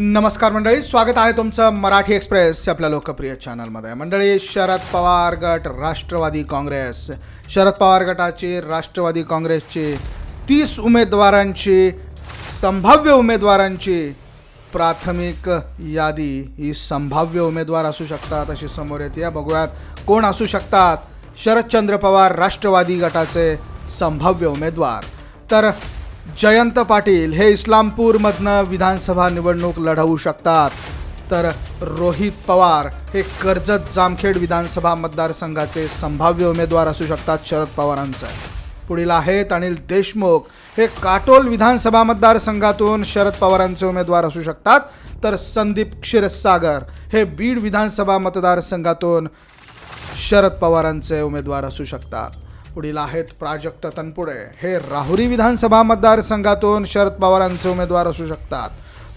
नमस्कार मंडळी स्वागत आहे तुमचं मराठी एक्सप्रेस आपल्या लोकप्रिय चॅनलमध्ये. मंडळी शरद पवार गट राष्ट्रवादी काँग्रेस. शरद पवार गटाची राष्ट्रवादी काँग्रेसची तीस उमेदवारांची संभाव्य उमेदवारांची प्राथमिक यादी. ही संभाव्य उमेदवार असू शकतात अशी समोर येते. या बघूयात कोण असू शकतात. शरदचंद्र पवार राष्ट्रवादी गटाचे संभाव्य उमेदवार. तर जयंत पाटील हे इस्लामपूरमधनं विधानसभा निवडणूक लढवू शकतात. तर रोहित पवार हे कर्जत जामखेड विधानसभा मतदारसंघाचे संभाव्य उमेदवार असू शकतात शरद पवारांचे. पुढील आहेत अनिल देशमुख. हे काटोल विधानसभा मतदारसंघातून शरद पवारांचे उमेदवार असू शकतात. तर संदीप क्षीरसागर हे बीड विधानसभा मतदारसंघातून शरद पवारांचे उमेदवार असू शकतात. पुढील आहेत प्राजक्त तनपुडे हे राहुरी विधानसभा मतदारसंघातून शरद पवारांचे उमेदवार असू शकतात.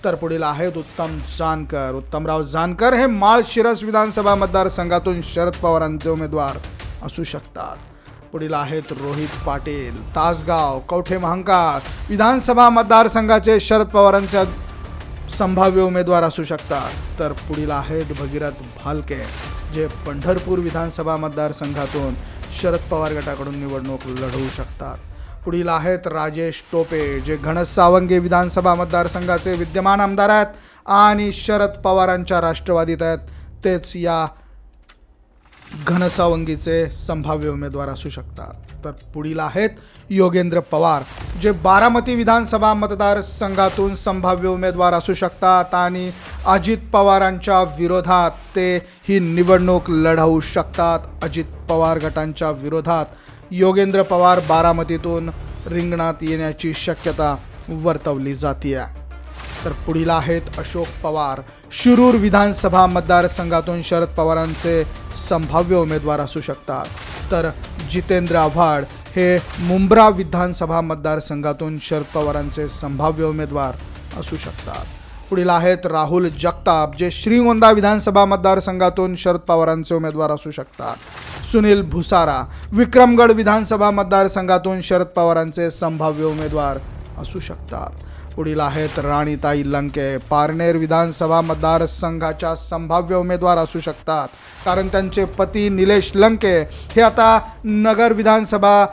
तर पुढील आहेत उत्तम जानकर. उत्तमराव जानकर हे माळशिरस विधानसभा मतदारसंघातून शरद पवारांचे उमेदवार असू शकतात. पुढील आहेत रोहित पाटील तासगाव कवठे महांकाळ. विधानसभा मतदारसंघाचे शरद पवारांचे संभाव्य उमेदवार असू शकतात. तर पुढील आहेत भगीरथ भालके जे पंढरपूर विधानसभा मतदारसंघातून शरद पवार गटाकडून निवडणूक लढवू शकतात. पुढील आहेत राजेश टोपे जे घनसावंगी विधानसभा मतदारसंघाचे विद्यमान आमदार आहेत आणि शरद पवारांच्या राष्ट्रवादीत आहेत. तेच या घनसावंगीचे संभाव्य उमेदवार असू शकतात. तर पुढील आहेत योगेंद्र पवार जे बारामती विधानसभा मतदारसंघातून संभाव्य उमेदवार असू शकतात आणि अजित पवारांच्या विरोधात ते ही निवडणूक लढवू शकतात. अजित पवार गटांच्या विरोधात योगेंद्र पवार बारामतीतून रिंगणात येण्याची शक्यता वर्तवली जाते तर पुढील आहेत अशोक पवार शिरूर विधानसभा मतदारसंघातून शरद पवारांचे संभाव्य उमेदवार असू शकतात. तर जितेंद्र आव्हाड हे मुंब्रा विधानसभा मतदारसंघातून शरद पवारांचे संभाव्य उमेदवार असू शकतात. पुढील आहेत राहुल जगताप जे श्रीगोंदा विधानसभा मतदारसंघातून शरद पवारांचे उमेदवार असू शकतात. सुनील भुसारा विक्रमगड विधानसभा मतदारसंघातून शरद पवारांचे संभाव्य उमेदवार असू शकतात. पुढील आहेत राणीताई लंके. पारनेर विधानसभा मतदारसंघाच्या संभाव्य उमेदवार असू शकतात कारण त्यांचे पती निलेश लंके हे आता नगर विधानसभा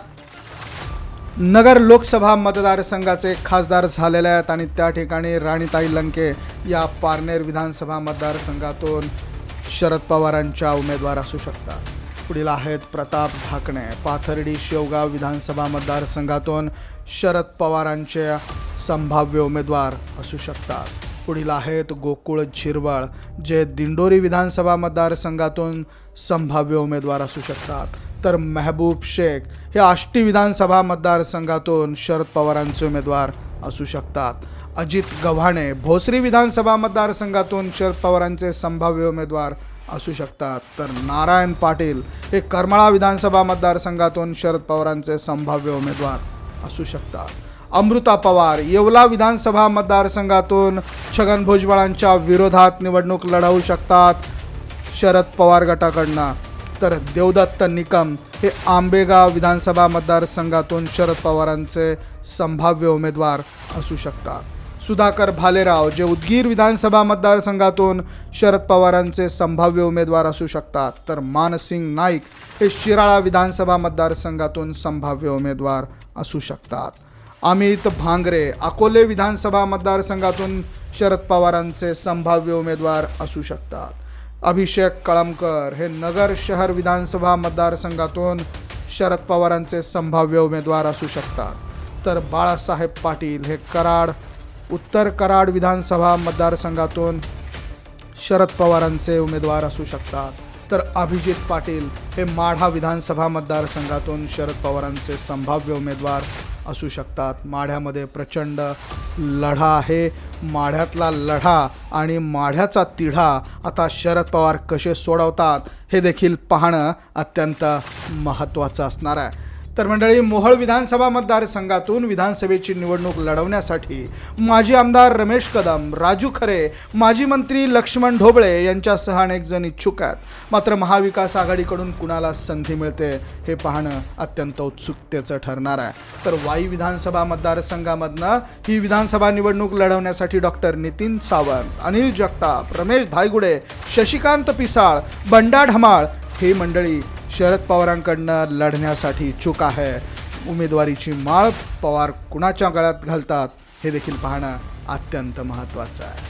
नगर लोकसभा मतदारसंघाचे खासदार झालेले आहेत आणि त्या ठिकाणी राणीताई लंके या पारनेर विधानसभा मतदारसंघातून शरद पवारांच्या उमेदवार असू शकतात. पुढील आहेत प्रताप ढाकणे. पाथर्डी शेवगाव विधानसभा मतदारसंघातून शरद पवारांचे संभाव्य उमेदवार असू शकतात. पुढील आहेत गोकुळ झिरवळ जे दिंडोरी विधानसभा मतदारसंघातून संभाव्य उमेदवार असू शकतात. तर मेहबूब शेख हे आष्टी विधानसभा मतदारसंघातून शरद पवारांचे उमेदवार असू शकतात. अजित गव्हाणे भोसरी विधानसभा मतदारसंघातून शरद पवारांचे संभाव्य उमेदवार असू शकतात. तर नारायण पाटील हे करमाळा विधानसभा मतदारसंघातून शरद पवारांचे संभाव्य उमेदवार असू शकतात. अमृता पवार. येवला विधानसभा मतदारसंघातून छगन भुजबळांच्या विरोधात निवडणूक लढवू शकतात शरद पवार गटाकडनं. तर देवदत्त निकम हे आंबेगाव विधानसभा मतदारसंघातून शरद पवारांचे संभाव्य उमेदवार असू शकतात. सुधाकर भालेराव जे उदगीर विधानसभा मतदारसंघातून शरद पवारांचे संभाव्य उमेदवार असू शकतात तर मानसिंग नाईक हे शिराळा विधानसभा मतदारसंघातून संभाव्य उमेदवार असू शकतात. अमित भांगरे अकोले विधानसभा मतदारसंघातून शरद पवारांचे संभाव्य उमेदवार असू शकतात. अभिषेक कळमकर हे नगर शहर विधानसभा मतदारसंघातून शरद पवारांचे संभाव्य उमेदवार असू शकतात. तर बाळासाहेब पाटील हे कराड उत्तर कराड विधानसभा मतदारसंघातून शरद पवारांचे उमेदवार असू शकतात. तर अभिजित पाटील हे माढा विधानसभा मतदारसंघातून शरद पवारांचे संभाव्य उमेदवार असू शकतात. माढ्यामध्ये प्रचंड लढा आहे. माढ्यातला लढा आणि माढ्याचा तिढा आता शरद पवार कसे सोडवतात हे देखील पाहणं अत्यंत महत्त्वाचं असणार आहे. तर मंडळी मोहळ विधानसभा मतदारसंघातून विधानसभेची निवडणूक लढवण्यासाठी माजी आमदार रमेश कदम राजू खरे माजी मंत्री लक्ष्मण ढोबळे यांच्यासह अनेक जण इच्छुक आहेत. मात्र महाविकास आघाडीकडून कुणाला संधी मिळते हे पाहणं अत्यंत उत्सुकतेचं ठरणार आहे. तर वाई विधानसभा मतदारसंघामधनं ही विधानसभा निवडणूक लढवण्यासाठी डॉक्टर नितीन सावंत अनिल जगताप रमेश धायगुडे शशिकांत पिसाळ बंडा ढमाळ ही मंडळी शरद पवारांकडनं लढण्यासाठी इच्छुक आहे. उमेदवारीची माळ पवार कुणाच्या गळ्यात घालतात हे देखील पाहणं अत्यंत महत्त्वाचं आहे.